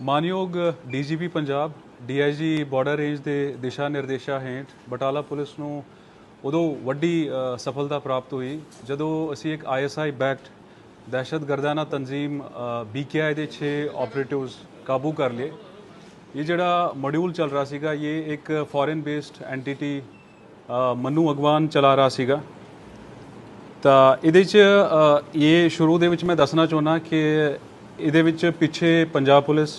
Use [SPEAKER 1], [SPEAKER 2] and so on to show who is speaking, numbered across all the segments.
[SPEAKER 1] ਮਾਨਯੋਗ DGP Punjab, DIG border range ਦੇ ਦਿਸ਼ਾ ਨਿਰਦੇਸ਼ਾਂ ਹੇਠ ਬਟਾਲਾ ਪੁਲਿਸ ਨੂੰ ਉਦੋਂ ਵੱਡੀ ਸਫਲਤਾ ਪ੍ਰਾਪਤ ਹੋਈ। ਜਦੋਂ ਅਸੀਂ ਇੱਕ ਆਈਐਸਆਈ ਬੈਕਡ ਦਹਿਸ਼ਤਗਰਦਾਨਾ ਤਨਜ਼ੀਮ ਬੀਕੇਆਈ ਦੇ 6 ਆਪਰੇਟਿਵਸ ਕਾਬੂ ਕਰ ਲਏ। ਇਹ ਜਿਹੜਾ ਮੋਡਿਊਲ ਚੱਲ ਰਿਹਾ ਸੀਗਾ, ਇਹ ਇੱਕ foreign based entity Manu Agwan ਚਲਾ ਰਿਹਾ ਸੀਗਾ। ਤਾਂ ਇਹਦੇ ਚ ਇਹ ਸ਼ੁਰੂ ਦੇ ਵਿੱਚ ਮੈਂ ਦੱਸਣਾ ਚਾਹੁੰਦਾ ਕਿ ਇਹਦੇ ਵਿੱਚ ਪਿੱਛੇ ਪੰਜਾਬ ਪੁਲਿਸ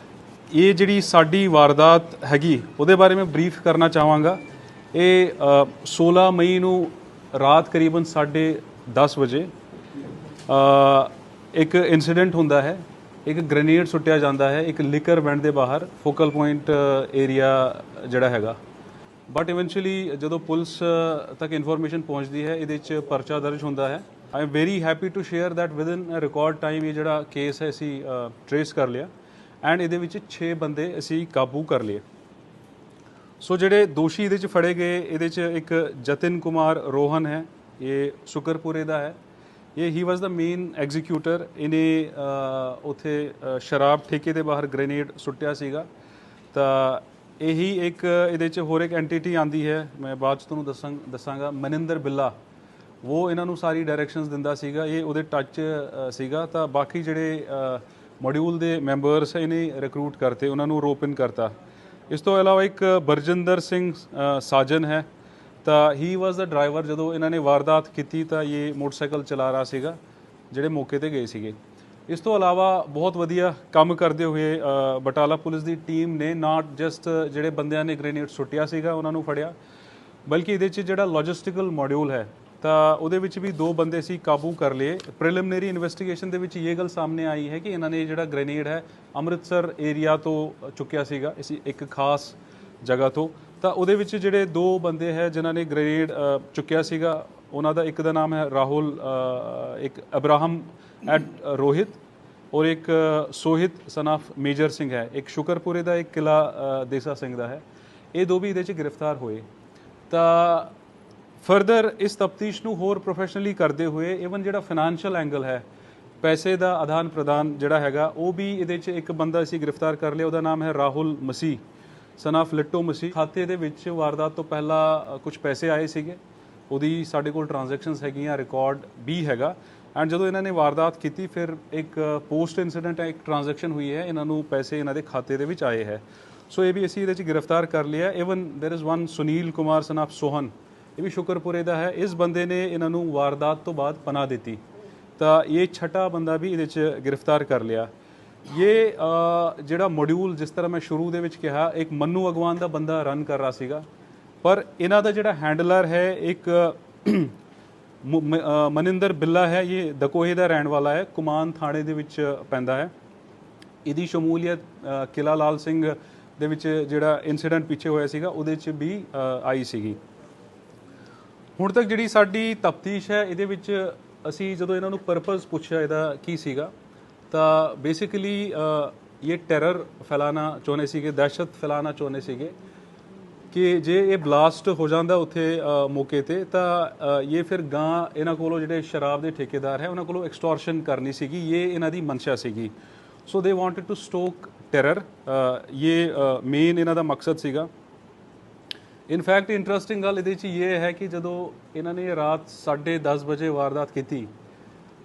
[SPEAKER 1] ਇਹ ਜਿਹੜੀ ਸਾਡੀ ਵਾਰਦਾਤ ਹੈਗੀ ਉਹਦੇ ਬਾਰੇ ਮੈਂ ਬਰੀਫ ਕਰਨਾ ਚਾਹਾਂਗਾ। ਇਹ ਅ, 16 ਮਈ ਨੂੰ ਰਾਤ ਕਰੀਬਨ 10:30 ਵਜੇ ਇੱਕ ਇਨਸੀਡੈਂਟ ਹੁੰਦਾ ਹੈ। ਇੱਕ ਗ੍ਰੇਨੇਡ ਸੁੱਟਿਆ ਜਾਂਦਾ ਹੈ ਇੱਕ ਲਿਕਰ ਵੈਂਡ ਦੇ ਬਾਹਰ ਫੋਕਲ ਪੁਆਇੰਟ ਏਰੀਆ ਜਿਹੜਾ ਹੈਗਾ। ਬਟ ਇਵੈਂਚੁਅਲੀ ਜਦੋਂ ਪੁਲਿਸ ਤੱਕ ਇਨਫੋਰਮੇਸ਼ਨ ਪਹੁੰਚਦੀ ਹੈ ਇਹਦੇ ਵਿੱਚ ਪਰਚਾ ਦਰਜ ਹੁੰਦਾ ਹੈ। I am very happy to share that within a record time ਇਹ ਜਿਹੜਾ ਕੇਸ ਹੈ ਅਸੀਂ ਟ੍ਰੇਸ ਕਰ ਲਿਆ। ਐਂਡ ਇਹਦੇ ਵਿੱਚ 6 ਬੰਦੇ ਅਸੀਂ ਕਾਬੂ ਕਰ ਲਏ। ਸੋ ਜਿਹੜੇ ਦੋਸ਼ੀ ਇਹਦੇ ਚ ਫੜੇ ਗਏ ਇਹਦੇ ਚ ਇੱਕ ਜਤਿਨ ਕੁਮਾਰ ਰੋਹਨ ਹੈ ਇਹ ਸ਼ੁਕਰਪੁਰੇ ਦਾ ਹੈ। ਇਹ ਹੀ ਵਾਸ ਦਾ ਮੇਨ ਐਗਜ਼ੀਕਿਊਟਰ ਇਹਨੇ ਅ, ਉੱਥੇ ਸ਼ਰਾਬ ਠੇਕੇ ਦੇ ਬਾਹਰ ਗ੍ਰੇਨੇਡ ਸੁੱਟਿਆ ਸੀਗਾ। ਤਾਂ ਇਹੀ ਇੱਕ ਇਹਦੇ ਚ ਹੋਰ ਇੱਕ ਐਂਟੀਟੀ ਆਂਦੀ ਹੈ ਮੈਂ ਬਾਅਦ ਚ ਤੁਹਾਨੂੰ ਦੱਸਾਂ ਦੱਸਾਂਗਾ ਮਨਿੰਦਰ ਬਿੱਲਾ। ਉਹ ਇਹਨਾਂ ਨੂੰ ਸਾਰੀ ਡਾਇਰੈਕਸ਼ਨਸ ਦਿੰਦਾ ਸੀਗਾ ਇਹ ਉਹਦੇ ਟੱਚ ਸੀਗਾ। ਤਾਂ ਬਾਕੀ ਜਿਹੜੇ ਮੋਡਿਊਲ ਦੇ ਮੈਂਬਰਸ ਇਹਨੇ ਰਿਕਰੂਟ ਕਰਤੇ, ਉਹਨਾਂ ਨੂੰ ਰੋਪ ਇਨ ਕਰਤਾ। ਇਸ ਤੋਂ ਇਲਾਵਾ ਇੱਕ ਬਰਜਿੰਦਰ ਸਿੰਘ ਸਾਜਨ ਹੈ। ਤਾਂ ਹੀ ਵਾਸ ਦਾ ਡਰਾਈਵਰ ਜਦੋਂ ਇਹਨਾਂ ਨੇ ਵਾਰਦਾਤ ਕੀਤੀ ਤਾਂ ਇਹ ਮੋਟਰਸਾਈਕਲ ਚਲਾ ਰਿਹਾ ਸੀਗਾ, ਜਿਹੜੇ ਮੌਕੇ ਤੇ ਗਏ ਸੀਗੇ। ਇਸ ਤੋਂ ਇਲਾਵਾ ਬਹੁਤ ਵਧੀਆ ਕੰਮ ਕਰਦੇ ਹੋਏ ਬਟਾਲਾ ਪੁਲਿਸ ਦੀ ਟੀਮ ਨੇ ਨਾਟ ਜਸਟ ਜਿਹੜੇ ਬੰਦਿਆਂ ਨੇ ਗ੍ਰੇਨੇਡ ਸੁੱਟਿਆ ਸੀਗਾ, ਉਹਨਾਂ ਨੂੰ ਫੜਿਆ, ਬਲਕਿ ਇਹਦੇ 'ਚ ਜਿਹੜਾ ਲੌਜਿਸਟੀਕਲ ਮੋਡਿਊਲ ਹੈ ਤਾਂ ਉਹਦੇ ਵਿੱਚ ਵੀ ਦੋ ਬੰਦੇ ਸੀ ਕਾਬੂ ਕਰ ਲਏ। ਪ੍ਰੀਲਿਮਿਨਰੀ ਇਨਵੈਸਟੀਗੇਸ਼ਨ ਦੇ ਵਿੱਚ ਇਹ ਗੱਲ ਸਾਹਮਣੇ ਆਈ ਹੈ ਕਿ ਇਹਨਾਂ ਨੇ ਜਿਹੜਾ ਗ੍ਰੇਨੇਡ ਹੈ ਅੰਮ੍ਰਿਤਸਰ ਏਰੀਆ ਤੋਂ ਚੁੱਕਿਆ ਸੀਗਾ, ਇਸ ਇੱਕ ਖਾਸ ਜਗ੍ਹਾ ਤੋਂ। ਤਾਂ ਉਹਦੇ ਵਿੱਚ ਜਿਹੜੇ ਦੋ ਬੰਦੇ ਹੈ ਜਿਨ੍ਹਾਂ ਨੇ ਗ੍ਰੇਨੇਡ ਚੁੱਕਿਆ ਸੀਗਾ, ਉਹਨਾਂ ਦਾ ਇੱਕ ਦਾ ਨਾਮ ਹੈ ਰਾਹੁਲ ਇੱਕ ਅਬਰਾਹਮ ਐਟ ਰੋਹਿਤ ਔਰ ਇੱਕ Sohit son of Major Singh ਹੈ। ਇੱਕ ਸ਼ੁਕਰਪੁਰੇ ਦਾ, ਇੱਕ ਕਿਲਾ ਦੇਸਾ ਸਿੰਘ ਦਾ ਹੈ। ਇਹ ਦੋ ਵੀ ਇਹਦੇ 'ਚ ਗ੍ਰਿਫਤਾਰ ਹੋਏ। ਤਾਂ ਫਰਦਰ ਇਸ ਤਫਤੀਸ਼ ਨੂੰ ਹੋਰ ਪ੍ਰੋਫੈਸ਼ਨਲੀ ਕਰਦੇ ਹੋਏ ਇਵਨ ਜਿਹੜਾ ਫਾਈਨੈਂਸ਼ੀਅਲ ਐਂਗਲ ਹੈ ਪੈਸੇ ਦਾ ਆਦਾਨ ਪ੍ਰਦਾਨ ਜਿਹੜਾ ਹੈਗਾ ਉਹ ਵੀ ਇਹਦੇ 'ਚ ਇੱਕ ਬੰਦਾ ਅਸੀਂ ਗ੍ਰਿਫਤਾਰ ਕਰ ਲਿਆ ਉਹਦਾ ਨਾਮ ਹੈ ਰਾਹੁਲ ਮਸੀਹ ਸਨ of ਲਿੱਟੋ ਮਸੀਹ ਖਾਤੇ ਦੇ ਵਿੱਚ ਵਾਰਦਾਤ ਤੋਂ ਪਹਿਲਾਂ ਕੁਝ ਪੈਸੇ ਆਏ ਸੀਗੇ ਉਹਦੀ ਸਾਡੇ ਕੋਲ ਟ੍ਰਾਂਜੈਕਸ਼ਨਸ ਹੈਗੀਆਂ ਰਿਕਾਰਡ ਵੀ ਹੈਗਾ ਐਂਡ ਜਦੋਂ ਇਹਨਾਂ ਨੇ ਵਾਰਦਾਤ ਕੀਤੀ ਫਿਰ ਇੱਕ ਪੋਸਟ ਇਨਸੀਡੈਂਟ ਇੱਕ ਟ੍ਰਾਂਜੈਕਸ਼ਨ ਹੋਈ ਹੈ ਇਹਨਾਂ ਨੂੰ ਪੈਸੇ ਇਹਨਾਂ ਦੇ ਖਾਤੇ ਦੇ ਵਿੱਚ ਆਏ ਹੈ ਸੋ ਇਹ ਵੀ ਅਸੀਂ ਇਹਦੇ 'ਚ ਗ੍ਰਿਫਤਾਰ ਕਰ ਲਿਆ even there is one Sunil Kumar son of Sohan ਇਹ ਵੀ ਸ਼ੁਕਰਪੁਰੇ ਦਾ ਹੈ। ਇਸ ਬੰਦੇ ਨੇ ਇਹਨਾਂ ਨੂੰ ਵਾਰਦਾਤ ਤੋਂ ਬਾਅਦ ਪਨਾਹ ਦਿੱਤੀ। ਤਾਂ ਇਹ ਛਟਾ ਬੰਦਾ ਵੀ ਇਹਦੇ 'ਚ ਗ੍ਰਿਫਤਾਰ ਕਰ ਲਿਆ। ਇਹ ਜਿਹੜਾ ਮੋਡਿਊਲ ਜਿਸ ਤਰ੍ਹਾਂ ਮੈਂ ਸ਼ੁਰੂ ਦੇ ਵਿੱਚ ਕਿਹਾ ਇੱਕ ਮੰਨੂ ਅਗਵਾਨ ਦਾ ਬੰਦਾ ਰਨ ਕਰ ਰਿਹਾ ਸੀਗਾ। ਪਰ ਇਹਨਾਂ ਦਾ ਜਿਹੜਾ ਹੈਂਡਲਰ ਹੈ ਇੱਕ ਮ- ਮਨਿੰਦਰ ਬਿੱਲਾ ਹੈ ਇਹ ਦਕੋਹੇ ਦਾ ਰਹਿਣ ਵਾਲਾ ਹੈ। ਕੁਮਾਨ ਥਾਣੇ ਦੇ ਵਿੱਚ ਪੈਂਦਾ ਹੈ। ਇਹਦੀ ਸ਼ਮੂਲੀਅਤ ਅ, ਕਿਲਾ ਲਾਲ ਸਿੰਘ ਦੇ ਵਿੱਚ ਜਿਹੜਾ ਇਨਸੀਡੈਂਟ ਪਿੱਛੇ ਹੋਇਆ ਸੀਗਾ ਉਹਦੇ 'ਚ ਵੀ ਆਈ ਸੀਗੀ। ਹੁਣ ਤੱਕ ਜਿਹੜੀ ਸਾਡੀ ਤਫਤੀਸ਼ ਹੈ, ਇਹਦੇ ਵਿੱਚ ਅਸੀਂ ਜਦੋਂ ਇਹਨਾਂ ਨੂੰ ਪਰਪਸ ਪੁੱਛਿਆ ਇਹਦਾ ਕੀ ਸੀਗਾ, ਤਾਂ ਬੇਸਿਕਲੀ ਇਹ ਟੈਰਰ ਫੈਲਾਣਾ ਚਾਹੁੰਦੇ ਸੀਗੇ, ਦਹਿਸ਼ਤ ਫੈਲਾਣਾ ਚਾਹੁੰਦੇ ਸੀਗੇ ਕਿ ਜੇ ਇਹ ਬਲਾਸਟ ਹੋ ਜਾਂਦਾ ਉੱਥੇ ਮੌਕੇ ਤੇ, ਤਾਂ ਇਹ ਫਿਰ ਗਾਂ ਇਹਨਾਂ ਕੋਲੋਂ ਜਿਹੜੇ ਸ਼ਰਾਬ ਦੇ ਠੇਕੇਦਾਰ ਹੈ, ਉਹਨਾਂ ਕੋਲੋਂ ਐਕਸਟੋਰਸ਼ਨ ਕਰਨੀ ਸੀਗੀ, ਇਹ ਇਹਨਾਂ ਦੀ ਮਨਸ਼ਾ ਸੀਗੀ। So they wanted to stoke terror ਇਹ ਮੇਨ ਇਹਨਾਂ ਦਾ ਮਕਸਦ ਸੀਗਾ। ਇਨਫੈਕਟ ਇੰਟਰਸਟਿੰਗ ਗੱਲ ਇਹਦੇ 'ਚ ਇਹ ਹੈ ਕਿ ਜਦੋਂ ਇਹਨਾਂ ਨੇ ਰਾਤ 10:30 ਵਜੇ ਵਾਰਦਾਤ ਕੀਤੀ,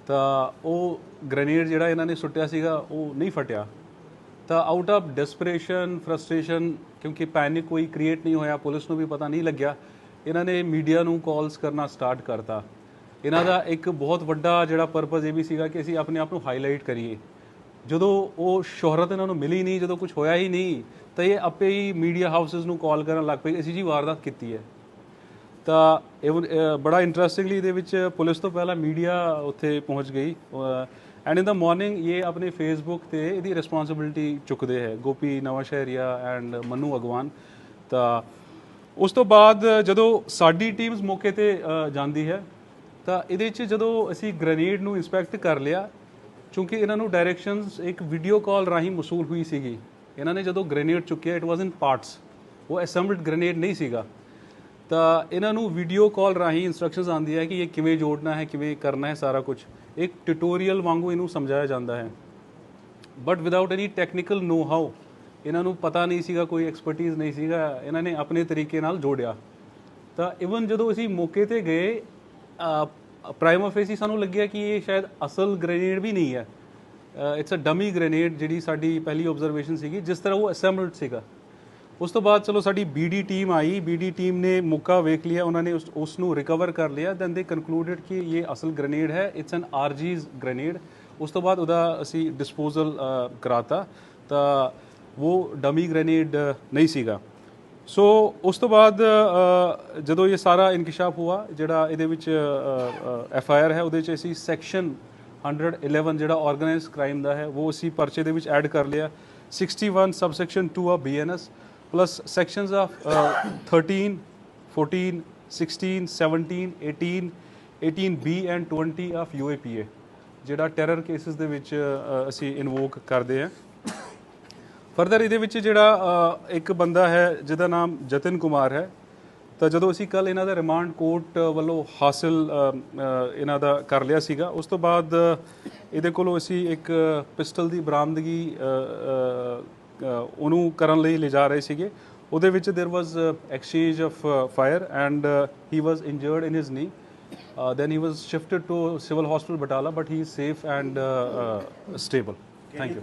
[SPEAKER 1] ਤਾਂ ਉਹ ਗ੍ਰੇਨੇਡ ਜਿਹੜਾ ਇਹਨਾਂ ਨੇ ਸੁੱਟਿਆ ਸੀਗਾ, ਉਹ ਨਹੀਂ ਫਟਿਆ। ਤਾਂ ਆਊਟ ਆਫ ਡਿਸਪਰੇਸ਼ਨ ਫਰਸਟ੍ਰੇਸ਼ਨ ਕਿਉਂਕਿ ਪੈਨਿਕ ਕੋਈ ਕ੍ਰੀਏਟ ਨਹੀਂ ਹੋਇਆ, ਪੁਲਿਸ ਨੂੰ ਵੀ ਪਤਾ ਨਹੀਂ ਲੱਗਿਆ, ਇਹਨਾਂ ਨੇ ਮੀਡੀਆ ਨੂੰ ਕਾਲਸ ਕਰਨਾ ਸਟਾਰਟ ਕਰਤਾ। ਇਹਨਾਂ ਦਾ ਇੱਕ ਬਹੁਤ ਵੱਡਾ ਜਿਹੜਾ ਪਰਪਸ ਇਹ ਵੀ ਸੀਗਾ ਕਿ ਅਸੀਂ ਆਪਣੇ ਆਪ ਨੂੰ ਹਾਈਲਾਈਟ ਕਰੀਏ। ਜਦੋਂ ਉਹ ਸ਼ੋਹਰਤ ਇਹਨਾਂ ਨੂੰ ਮਿਲੀ ਨਹੀਂ, ਜਦੋਂ ਕੁਝ ਹੋਇਆ ਹੀ ਨਹੀਂ, ਤਾਂ ਇਹ ਆਪੇ ਹੀ ਮੀਡੀਆ ਹਾਊਸਸ ਨੂੰ ਕਾਲ ਕਰਨ ਲੱਗ ਪਏ, ਅਸੀਂ ਜੀ ਵਾਰਦਾਤ ਕੀਤੀ ਹੈ। ਤਾਂ ਇਹ ਬੜਾ ਇੰਟਰਸਟਿੰਗਲੀ ਇਹਦੇ ਵਿੱਚ ਪੁਲਿਸ ਤੋਂ ਪਹਿਲਾਂ ਮੀਡੀਆ ਉੱਥੇ ਪਹੁੰਚ ਗਈ ਐਂਡ ਇਨ ਦਾ ਮਾਰਨਿੰਗ ਇਹ ਆਪਣੇ ਫੇਸਬੁੱਕ ਤੇ ਇਹਦੀ ਰਿਸਪੌਂਸਿਬਿਲਟੀ ਚੁੱਕਦੇ ਹੈ, ਗੋਪੀ ਨਵਾਂਸ਼ਹਿਰੀਆ ਐਂਡ ਮਨੂ ਅਗਵਾਨ। ਤਾਂ ਉਸ ਤੋਂ ਬਾਅਦ ਜਦੋਂ ਸਾਡੀ ਟੀਮਸ ਮੌਕੇ ਤੇ ਜਾਂਦੀ ਹੈ, ਤਾਂ ਇਹਦੇ ਵਿੱਚ ਜਦੋਂ ਅਸੀਂ ਗ੍ਰੇਨੇਡ ਨੂੰ ਇਨਸਪੈਕਟ ਕਰ ਲਿਆ ਕਿਉਂਕਿ ਇਹਨਾਂ ਨੂੰ ਡਾਇਰੈਕਸ਼ਨਸ ਇੱਕ ਵੀਡੀਓ ਕਾਲ ਰਾਹੀਂ ਮਸੂਲ ਹੋਈ ਸੀਗੀ। ਇਹਨਾਂ ਨੇ ਜਦੋਂ ਗ੍ਰੇਨੇਡ ਚੁੱਕਿਆ ਇਟ ਵਾਸ ਇਨ ਪਾਰਟਸ ਉਹ ਅਸੈਂਬਲਡ ਗ੍ਰੇਨੇਡ ਨਹੀਂ ਸੀਗਾ। ਤਾਂ ਇਹਨਾਂ ਨੂੰ ਵੀਡੀਓ ਕਾਲ ਰਾਹੀਂ ਇਨਸਟਰਕਸ਼ਨਸ ਆਉਂਦੀ ਹੈ ਕਿ ਇਹ ਕਿਵੇਂ ਜੋੜਨਾ ਹੈ, ਕਿਵੇਂ ਕਰਨਾ ਹੈ ਸਾਰਾ ਕੁਝ। ਇੱਕ ਟਿਊਟੋਰੀਅਲ ਵਾਂਗੂ ਇਹਨੂੰ ਸਮਝਾਇਆ ਜਾਂਦਾ ਹੈ। But without any technical know how ਇਹਨਾਂ ਨੂੰ ਪਤਾ ਨਹੀਂ ਸੀਗਾ, ਕੋਈ ਐਕਸਪਰਟਿਜ਼ ਨਹੀਂ ਸੀਗਾ। ਇਹਨਾਂ ਨੇ ਆਪਣੇ ਤਰੀਕੇ ਨਾਲ ਜੋੜਿਆ। ਤਾਂ ਇਵਨ ਜਦੋਂ ਅਸੀਂ ਮੌਕੇ ਤੇ ਗਏ ਪ੍ਰਾਈਮ ਫੇਸੀ ਸਾਨੂੰ ਲੱਗਿਆ ਕਿ ਇਹ ਸ਼ਾਇਦ ਅਸਲ ਗ੍ਰੇਨੇਡ ਵੀ ਨਹੀਂ ਹੈ। ਇਟਸ ਅ ਡਮੀ ਗ੍ਰੇਨੇਡ ਜਿਹੜੀ ਸਾਡੀ ਪਹਿਲੀ ਆਬਜ਼ਰਵੇਸ਼ਨ ਸੀਗੀ, ਜਿਸ ਤਰ੍ਹਾਂ ਉਹ ਅਸੈਂਬਲਡ ਸੀਗਾ। ਉਸ ਤੋਂ ਬਾਅਦ ਚਲੋ ਸਾਡੀ ਬੀਡੀ ਟੀਮ ਆਈ। ਬੀਡੀ ਟੀਮ ਨੇ ਮੌਕਾ ਵੇਖ ਲਿਆ। ਉਹਨਾਂ ਨੇ ਉਸ ਉਸ ਨੂੰ ਰਿਕਵਰ ਕਰ ਲਿਆ। ਦੈਨ ਦੇ ਕਨਕਲੂਡਡ ਕਿ ਇਹ ਅਸਲ ਗ੍ਰੇਨੇਡ ਹੈ। ਇਟਸ ਐਨ ਆਰਜੀਜ਼ ਗ੍ਰੇਨੇਡ ਉਸ ਤੋਂ ਬਾਅਦ ਉਹਦਾ ਅਸੀਂ ਡਿਸਪੋਜ਼ਲ ਕਰਾਤਾ। ਤਾਂ ਉਹ ਡਮੀ ਗ੍ਰੇਨੇਡ ਨਹੀਂ ਸੀਗਾ। ਸੋ ਉਸ ਤੋਂ ਬਾਅਦ ਜਦੋਂ ਇਹ ਸਾਰਾ ਇਨਕਸ਼ਾਫ ਹੁਆ, ਜਿਹੜਾ ਇਹਦੇ ਵਿੱਚ ਐਫ ਆਈ ਆਰ ਹੈ, ਉਹਦੇ ਚ ਅਸੀਂ ਸੈਕਸ਼ਨ 111 ਜਿਹੜਾ ਆਰਗੇਨਾਈਜ਼ਡ ਕ੍ਰਾਈਮ ਦਾ ਹੈ, ਉਹ ਅਸੀਂ ਪਰਚੇ ਦੇ ਵਿੱਚ ਐਡ ਕਰ ਲਿਆ। 61 subsection 2 of BNS plus sections of 13 14 16 17 18 18B and 20 of UAPA ਜਿਹੜਾ ਟੈਰਰ ਕੇਸਿਸ ਦੇ ਵਿੱਚ ਅਸੀਂ ਇਨਵੋਕ ਕਰਦੇ ਹਾਂ। ਫਰਦਰ ਇਹਦੇ ਵਿੱਚ ਜਿਹੜਾ ਅ, ਇੱਕ ਬੰਦਾ ਹੈ ਜਿਹਦਾ ਨਾਮ ਜਤਨ ਕੁਮਾਰ ਹੈ ਤਾਂ ਜਦੋਂ ਅਸੀਂ ਕੱਲ ਇਹਨਾਂ ਦਾ ਰਿਮਾਂਡ ਕੋਰਟ ਵੱਲੋਂ ਹਾਸਲ ਅ, ਅ, ਇਹਨਾਂ ਦਾ ਕਰ ਲਿਆ ਸੀਗਾ ਉਸ ਤੋਂ ਬਾਅਦ ਇਹਦੇ ਕੋਲੋਂ ਅਸੀਂ ਇੱਕ ਪਿਸਟਲ ਦੀ ਬਰਾਮਦਗੀ ਅ, ਅ, ਅ, ਉਹਨੂੰ ਕਰਨ ਲਈ ਲਿਜਾ ਰਹੇ ਸੀਗੇ ਉਹਦੇ ਵਿੱਚ there was exchange of fire and he was injured in his knee then he was shifted to civil hospital batala but he is safe and uh, uh, stable thank you